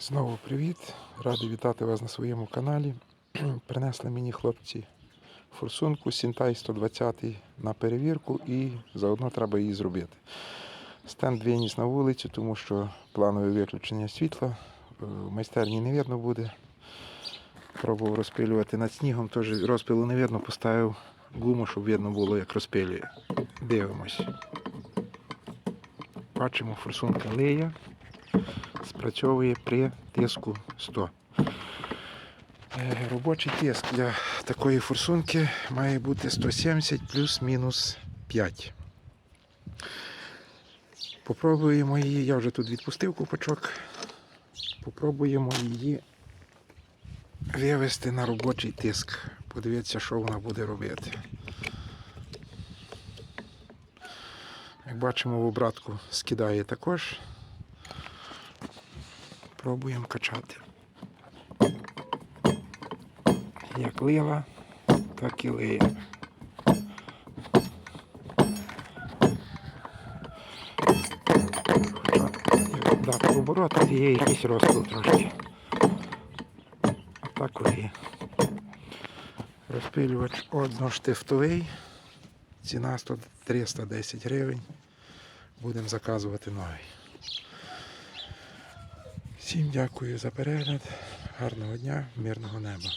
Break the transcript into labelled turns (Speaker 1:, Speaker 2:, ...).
Speaker 1: Знову привіт! Радий вітати вас на своєму каналі. Принесли мені хлопці форсунку Сінтай 120 на перевірку і заодно треба її зробити. Стенд виніс на вулицю, тому що планове виключення світла е, в майстерні не видно буде. Пробував розпилювати над снігом, теж розпилу не видно, поставив гуму, щоб видно було, як розпилює. Дивимось. Бачимо, форсунка лиє спрацьовує при тиску 100. Е, Робочий тиск для такої форсунки має бути 170 плюс-мінус 5. Попробуємо її, я вже тут відпустив купачок. Попробуємо її вивести на робочий тиск. Подивіться, що вона буде робити. Як бачимо, в обратку скидає також. Пробуємо качати. Як лила, так і лиє. Хоча, по оборотах є якийсь розпил трошки. А так лиє. Розпилювач одноштифтовий. Ціна 100 310 гривень. Будемо заказувати новий. Всім дякую за перегляд. Гарного дня, мирного неба.